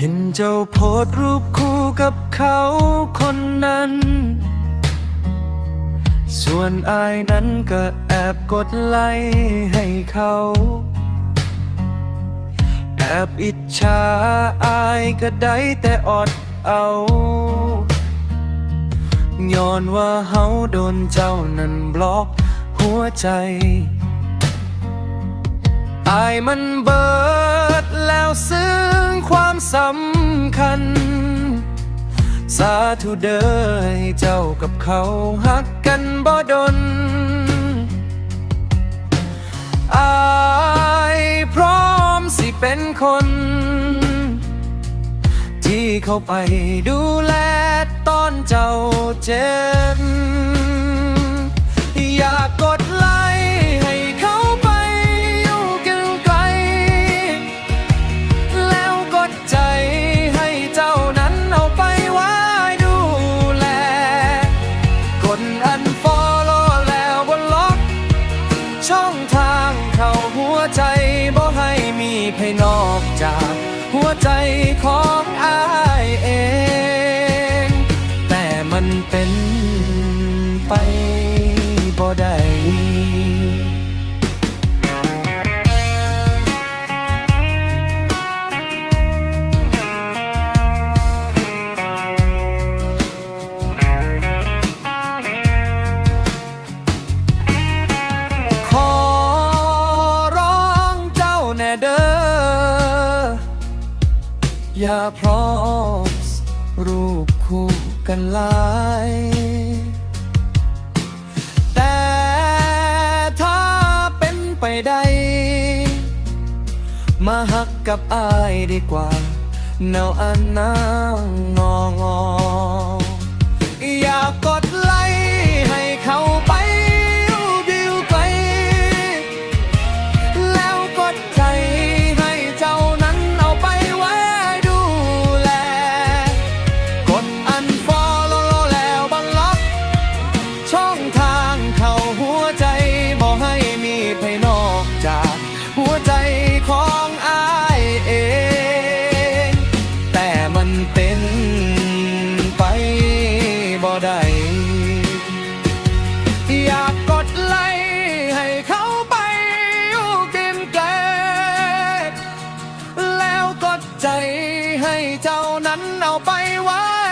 เห็นเจ้าโพสรูปคู่กับเขาคนนั้น ส่วนอายนั้นก็แอบกดไลค์ให้เขา แอบอิจฉาอายก็ได้แต่อดเอาย้อนว่าเฮาโดนเจ้านั้นบล็อกหัวใจ อายมันเบิด สำคัญ สาธุเด้อให้เจ้ากับเขาหักกันบ่ดนอายพร้อมสิเป็นคน ที่เข้าไปดูแลตอนเจ้าเจ็บ องทางเข้าหัวใจบ่ให้มีใครนอกจาก หัวใจของอาย อย่าพร้อมรูปคู่กันหลายแต่ถ้าเป็นไปได้ มาหักกับอายดีกว่าแนวอันนางงองออยากด จากหัวใจของอายเอง แต่มันเป็นไปบ่ได้อยากกดไลค์ให้เขาไปอยู่กินแกลแล้วกดใจให้เจ้านั้นเอาไปไว้